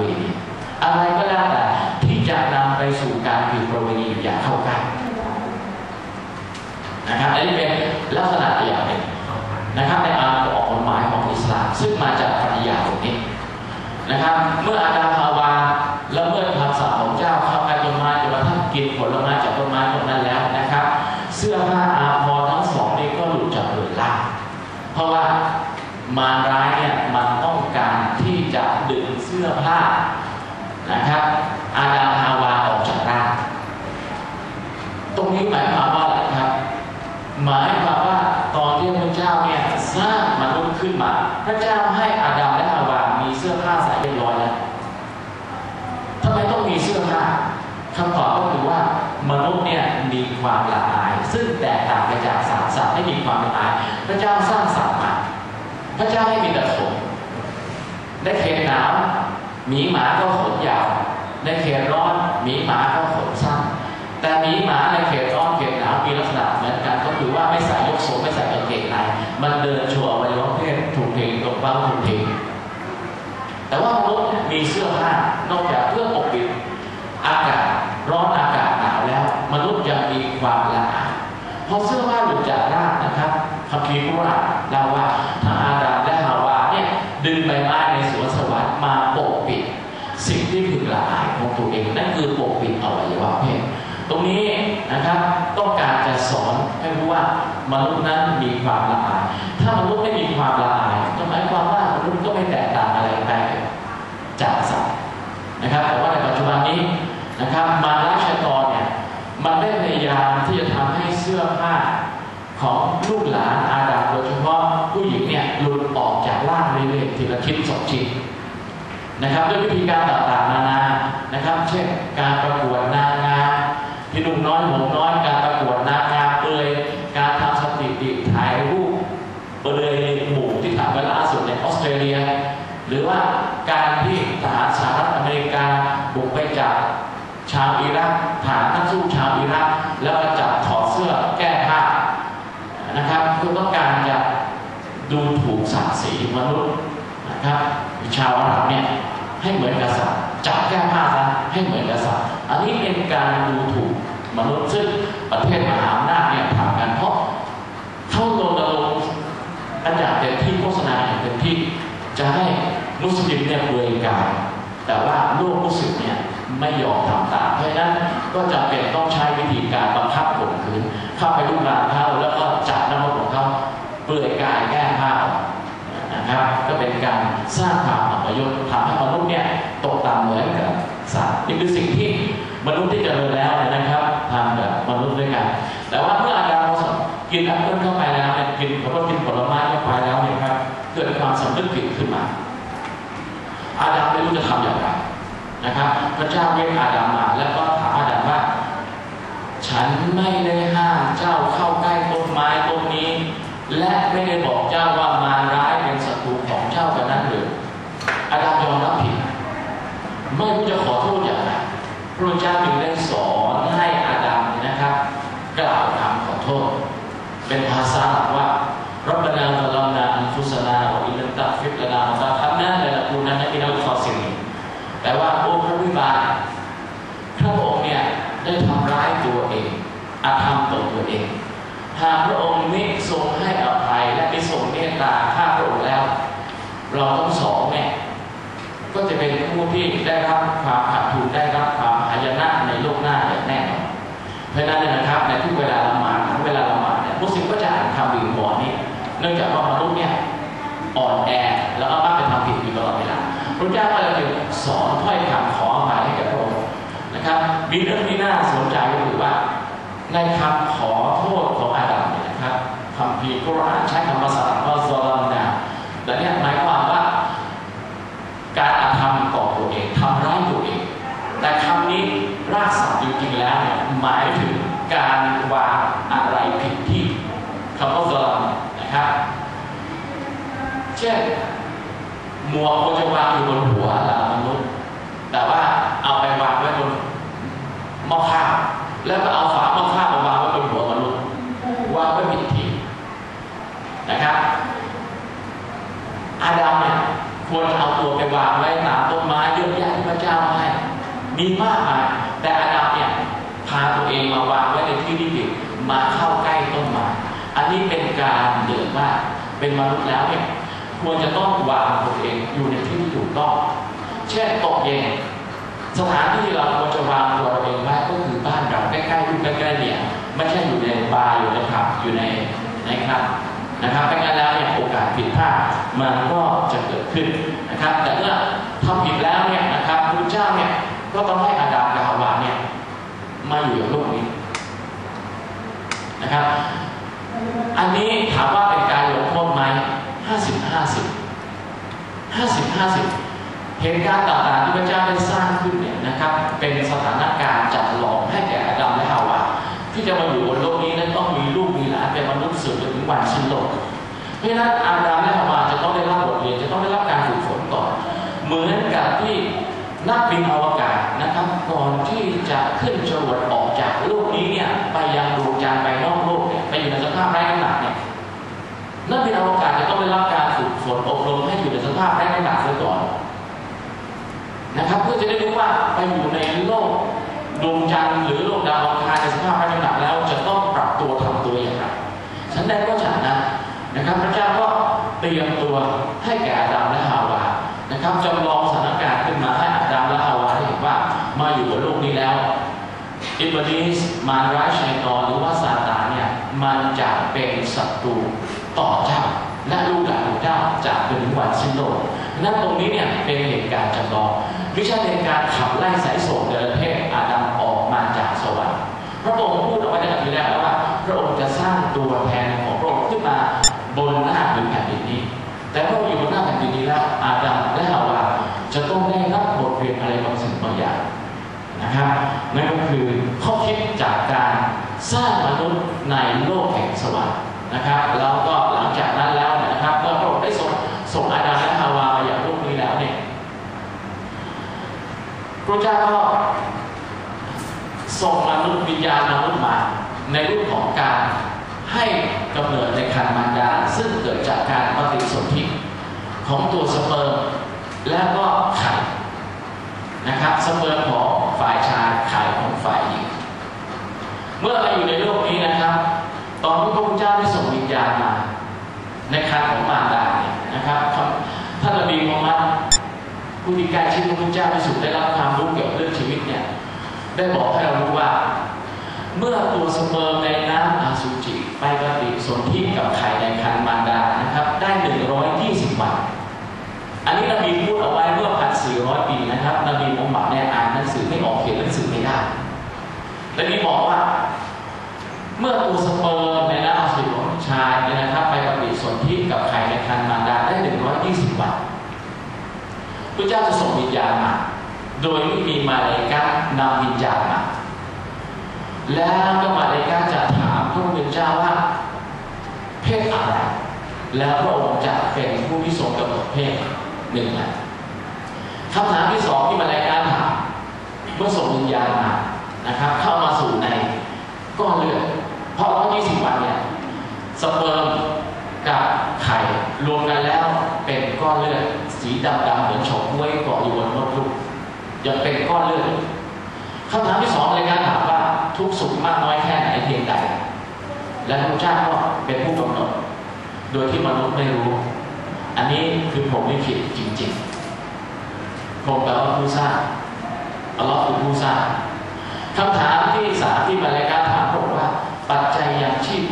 ณีอะไรก็แล้วแต่ที่จะนำไปสู่การผิดประเวณีอย่าเข้าใกล้นะครับอันนี้เป็นลักษณะอย่างหนึ่งนะครับในอาออกกฎหมายของอิสลามซึ่งมาจากปริยาตรงนี้นะครับ เมื่ออาดามฮาวาละเมิดคำสั่งของเจ้าเข้าใกล้ต้นไม้จนกระทั่งกินผลไม้จากต้นไม้ต้นนั้นแล้วนะครับ เสื้อผ้าอาภรณ์ทั้งสองนี้ก็หลุดจากเรือนล่างเพราะว่ามารร้ายเนี่ยมันต้องการที่จะดึงเสื้อผ้านะครับ อาดามฮาวาออกจากร่าง ตรงนี้หมายความว่าอะไรครับ หมายความว่าตอนที่พระเจ้าเนี่ยสร้างมนุษย์ขึ้นมา พระเจ้าให้อาดัมและฮาวามีเสื้อผ้าใส่เรียบร้อยแล้วทำไมต้องมีเสื้อผ้าคำตอบก็คือว่ามนุษย์เนี่ยมีความละอาย ซึ่งแตกต่างไปจากสัตว์สัตว์ไม่มีความละอาย พระเจ้าสร้างสัตว์มาพระเจ้าให้มีแต่ขนในเขตหนาวหมีหมาก็ขนยาวในเขตร้อนหมีหมาก็ขนสั้นแต่หมีหมาในเขตร้อนเข ไม่ใส่ยกสูงไม่ใส่กางเกงในมันเดินโชว์อวัยวะเพศถูกเพลงตรงเป้าถูกเพลงแต่ว่ามนุษย์มีเสื้อผ้านอกจากเพื่อปกปิดอากาศร้อนอากาศหนาวแล้ว มนุษย์ยังมีความละอายพอเสื้อผ้าหลุดจากร่างนะครับคำพีกุรานเล่าว่าทั้งอาดามและฮาวาเนี่ยดึงใบไม้ในสวนสวรรค์มาปกปิด สิ่งที่พึงละอายของตัวเองนั่นคือปกปิดอวัยวะเพศ ตรงนี้นะครับต้องการจะสอนให้รู้ว่า มนุษย์นั้นมีความละอาย ถ้ามนุษย์ไม่มีความละอายก็หมายความว่ามนุษย์ก็ไม่แตกต่างอะไรไปจากสัตว์นะครับ แต่ว่าในปัจจุบันนี้นะครับมาราชตอนเนี่ยมันได้พยายามที่จะทำให้เสื้อผ้าของลูกหลานอาดามโดยเฉพาะผู้หญิงเนี่ยหลุดออกจากร่างเรื่อยๆทีละชิ้นสองชิ้นนะครับด้วยวิธีการต่างๆนานานะครับ เช่นการประกวดนางงามพี่นุ่มน้อยหมน้อยการประกวดนางงามเปลยการทำสถิติถ่ายรูปเปลยในหมู่ที่ทำไว้ล่าสุดในออสเตรเลีย หรือว่าการที่ทหารสหรัฐอเมริกาบุกไปจับชาวอิรักฐานนักสู้ชาวอิรักแล้วก็จับถอดเสื้อแก้ผ้านะครับเพื่อต้องการจะดูถูกศักดิ์ศรีมนุษย์นะครับชาวอาหรับเนี่ยให้เหมือนกับสัตว์จับแก้ผ้าซะให้เหมือนกับสัตว์อันนี้เป็นการดูถูกมนุษย์ซึ่งประเทศมหาอำนาจเนี่ยทำกันเพราะเข้ารณรงค์อันอยากเต็มที่โฆษณาอย่างเต็มที่จะให้ มุสลิมเนี่ยเบื่อกายแต่ว่าโลกมุสลิมเนี่ยไม่ยอมทำตามเพราะฉะนั้นก็จำเป็นต้องใช้วิธีการบังคับข่มขืนเข้าไปลุกลานเขาแล้วก็จับน้ำมันของเขาเปลือยกายแก้ผ้านะครับก็เป็นการสร้างความอัปยศทำให้มนุษย์เนี่ยตกต่ำเหมือนกับสัตว์นี่คือสิ่งที่มนุษย์ที่เจริญแล้วนะครับทำแบบมนุษย์ด้วยกัน แต่ว่าเมื่ออาดามกินแอปเปิลเข้าไปแล้วเนี่ยกินเขาก็กินผลไม้เข้าไปแล้วเนี่ยครับเกิดความสำนึกผิดขึ้นมา อาดามไม่รู้จะทำอย่างไรนะครับพระเจ้าเรียกอาดามมาแล้วก็ถามอาดามว่า ฉันไม่ได้ห้ามเจ้าเข้าใกล้ต้นไม้ต้นนี้ และไม่ได้บอกเจ้าว่ามาร้ายเป็นศัตรูของเจ้ากันนั้นหรืออาดามยอมรับผิด ไม่รู้จะขอโทษอย่างไรพระเจ้าจึงได้สอนให้อาดามเนี่ยนะครับ กล่าวคำขอโทษ เป็นภาษาหลัก แต่ว่าโอ้พระวิบาลพระองค์เนี่ยได้ทำร้ายตัวเองอาธรรมต่อตัวเองหากพระองค์มิทรงให้อภัยและมิทรงเมตตาข้าพระองค์แล้ว เราทั้งสองเนี่ยก็จะเป็นผู้ที่ได้รับความขาดทุนได้รับความหายนะในโลกหน้าอย่างแน่นอนเพราะนั้นนะครับในทุกเวลาละหมาดทั้งเวลาละหมาดเนี่ยมุสลิมก็จะอ่านคำวิงวอนนี้เนื่องจากว่ามนุษย์เนี่ยอ่อนแอแล้วก็มักไปทำผิดอยู่ตลอดเวลา พระเจ้าก็เลยสอนถ้อยคำขออภัยให้แก่พระองค์นะครับมีเรื่องที่น่าสนใจก็คือว่า ในคำขอโทษของอาดัมเนี่ยนะครับคำพีร์กุรอานใช้คำภาษาว่าซอลัมนาแต่เนี่ยหมายความว่า การอาธรรมต่อตัวเองทำร้ายตัวเอง แต่คำนี้รากศัพท์จริงๆแล้วเนี่ยหมายถึงการวางอะไรผิดที่คำว่าซอลัมนะครับเช่น มวกควรจะวางอยู่บนหัวเหล่ามนุษย์แต่ว่าเอาไปวางไว้บนหม้อข้าวแล้วก็เอาฝาหม้อข้าวมาวางไว้บนหัวมนุษย์วางไว้ผิดที่นะครับ อาดัมเนี่ยควรเอาตัวไปวางไว้ตามต้นไม้เยอะแยะที่พระเจ้าให้มีมากมายแต่อาดัมเนี่ยพาตัวเองมาวางไว้ในที่ที่ผิดมาเข้าใกล้ต้นไม้อันนี้เป็นการเดือดมากเป็นมนุษย์แล้วเนี่ย ควรจะต้องวางตัวเองอยู่ในที่ที่ถูกต้อง เช่นตกเย็นสถานที่เราควรจะวางตัวเราเองไว้ก็คือบ้านเราใกล้ๆลูกใกล้ๆเนี่ยไม่ใช่อยู่ในบาร์อยู่ในผับอยู่ในในครับนะครับไม่งั้นแล้วเนี่ยโอกาสผิดพลาดมันก็จะเกิดขึ้นนะครับ แต่เมื่อทำผิดแล้วเนี่ยนะครับพระเจ้าเนี่ยก็ต้องให้อาดามกับฮาวาเนี่ยมาอยู่ในโลกนี้นะครับ อันนี้ถามว่าเป็นการลงโทษไหม ห้าสิบห้าสิบห้าสิบห้าสิบเหตุการณ์ต่างๆที่พระเจ้าได้สร้างขึ้นเนี่ยนะครับ เป็นสถานการณ์จัดหลอมให้แก่อาดัมและฮาวาที่จะมาอยู่บนโลกนี้นั้นต้องมีลูกมีหลานเป็นมนุษย์สืบจนถึงวันสิ้นโลกเพราะฉะนั้นอาดัมและฮาวาจะต้องได้รับบทเรียนจะต้องได้รับการฝึกฝนก่อนเหมือนกับที่นักบินอวกาศนะครับ ก่อนที่จะขึ้นจรวดออกจากโลกนี้เนี่ยไปยังดวงจันทร์ไปนอกโลกเนี่ยไปอยู่ในสภาพไร้น้ำหนักเนี่ยนักบินอวกาศจะต้องได้รับการฝึกฝนอบรมให้อยู่ในสภาพไร้น้ำหนักเสียก่อนนะครับ เพื่อจะได้รู้ว่าไปอยู่ในโลกดวงจันทร์หรือโลกดาวอังคารในสภาพไร้น้ำหนักแล้ว จะต้องปรับตัวทำตัวอย่างไรฉันได้ก็ฉันนะนะครับพระเจ้าก็เตรียมตัวให้แก่อาดัมและฮาวานะครับจำลองสถานการณ์ขึ้นมาให้อาดัมและฮาวาได้เห็นว่ามาอยู่บนโลกนี้แล้วอิบลิสมารร้ายชัยตอนหรือว่าซาตานเนี่ยมันจะเป็นศัตรู ต่อเจ้าและลูกหลานของเจ้าจะเป็นถึงวันสิ้นโลกนั่นตรงนี้เนี่ยเป็นเหตุการณ์จำลองไม่ใช่เป็นการขับไล่สายโสดเดรเทพอาดัมออกมาจากสวรรค์พระองค์พูดเอาไว้ในคัมภีร์แล้วว่า พระองค์จะสร้างตัวแทนของพระองค์ขึ้นมาบนหน้าผืนแผ่นดินนี้ แต่เมื่ออยู่บนหน้าแผ่นดินนี้แล้วอาดัมและฮาวาจะต้องได้รับบทเรียนอะไรบางสิ่งบางอย่างนะครับนั่นก็คือข้อคิดจากการสร้างมนุษย์ในโลกแห่งสวรรค์นะครับ แล้วก็ พระเจ้าก็ส่งมนุษย์วิญญาณมนุษย์มา ในรูปของการให้กำเนิดในคันมารดา ซึ่งเกิดจากการปฏิสนธิของตัวสเปิร์มและก็ไข่นะครับสเปิร์มของฝ่ายชายไข่ของฝ่ายหญิงเมื่อมาอยู่ในโลกนี้นะครับ ตอนที่พระพุทธเจ้าได้ส่งวิญญาณมา ในคันของมารดาเนี่ยนะครับท่านนบีมูฮัมมัด ผู้ที่ใกล้ชิดพระพุทธเจ้าที่สุดได้รับความรู้เกี่ยวกับเรื่องชีวิตเนี่ยได้บอกให้เรารู้ว่า เมื่อตัวสเปิร์มในน้ำอาสุจิไปปฏิสนธิกับไข่ในคันมารดานะครับ ได้ 120 วัน อันนี้นบีพูดเอาไว้เมื่อ โดยไม่มีมาเลกานำวิญญาณมาแล้วก็มาเลกาจะถามพระผู้เป็นเจ้าว่า เพศอะไร แล้วพระองค์จะเป็นผู้ที่ทรงกำหนดเพศหนึ่งแหละคำถามที่สองที่มาเลกาถามเมื่อส่งวิญญาณมานะครับ เข้ามาสู่ในก้อนเลือดเพราะร้อยยี่สิบวันเนี่ยสเปิร์มกับไข่รวมกันแล้วเป็นก้อนเลือดสีดำ ยังเป็นก้อนเลือดคำถามที่สองรายการถามว่าทุกสุขมากน้อยแค่ไหนเพียงใด และพระเจ้าก็เป็นผู้กำหนด โดยที่มนุษย์ไม่รู้ อันนี้คือผมไม่ผิดจริงๆผมแปลว่าผู้สร้างอัลลอฮ์คือผู้สร้างคำถามที่สามที่มารายการถามผมว่า ปัจจัยอย่างชีพ